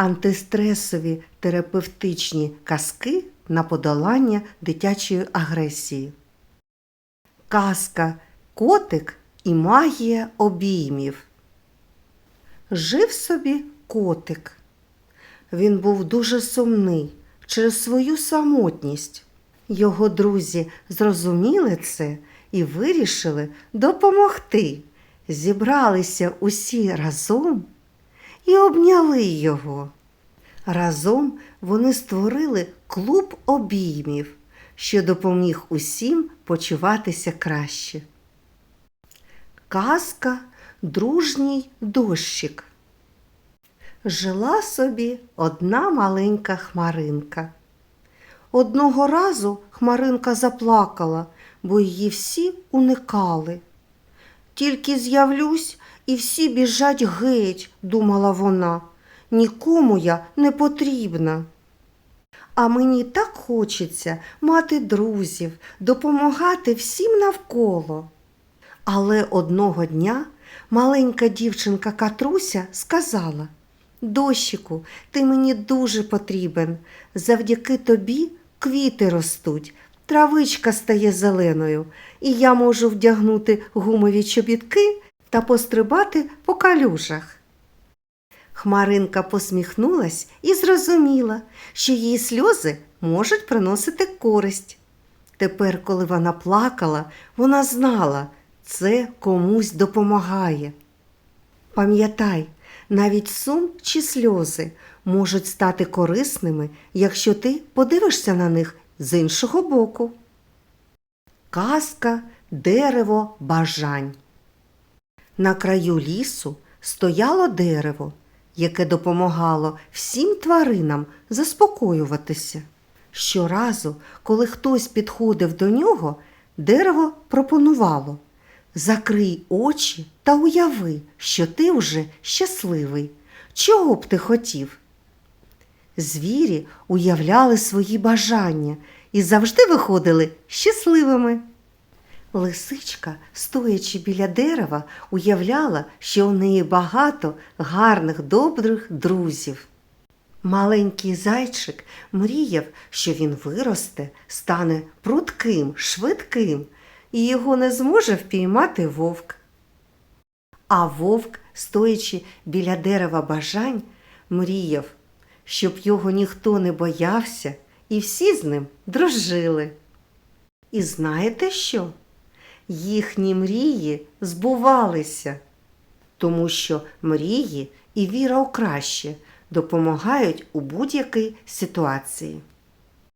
антистресові терапевтичні казки на подолання дитячої агресії. Казка Котик і магія обіймів. Жив собі котик. Він був дуже сумний через свою самотність. Його друзі зрозуміли це і вирішили допомогти. Зібралися усі разом і обняли його. Разом вони створили клуб обіймів, що допоміг усім почуватися краще. Казка Дружній дощик. Жила собі одна маленька хмаринка. Одного разу хмаринка заплакала, бо її всі уникали. Тільки з'явлюсь, і всі біжать геть, думала вона. Нікому я не потрібна. А мені так хочеться мати друзів, допомагати всім навколо. Але одного дня маленька дівчинка Катруся сказала Дощику, ти мені дуже потрібен. Завдяки тобі квіти ростуть, травичка стає зеленою, і я можу вдягнути гумові чобітки та пострибати по калюжах. Хмаринка посміхнулась і зрозуміла, що її сльози можуть приносити користь. Тепер, коли вона плакала, вона знала, це комусь допомагає. Пам'ятай, навіть сум чи сльози можуть стати корисними, якщо ти подивишся на них з іншого боку. Казка дерево бажань. На краю лісу стояло дерево, яке допомагало всім тваринам заспокоюватися. Щоразу, коли хтось підходив до нього, дерево пропонувало Закрий очі та уяви, що ти вже щасливий. Чого б ти хотів? Звірі уявляли свої бажання і завжди виходили щасливими. Лисичка, стоячи біля дерева, уявляла, що у неї багато гарних добрих друзів. Маленький зайчик мріяв, що він виросте, стане прудким, швидким, і його не зможе впіймати вовк. А вовк, стоячи біля дерева бажань, мріяв, щоб його ніхто не боявся, і всі з ним дружили. І знаєте що? Їхні мрії збувалися, тому що мрії і віра у краще допомагають у будь-якій ситуації.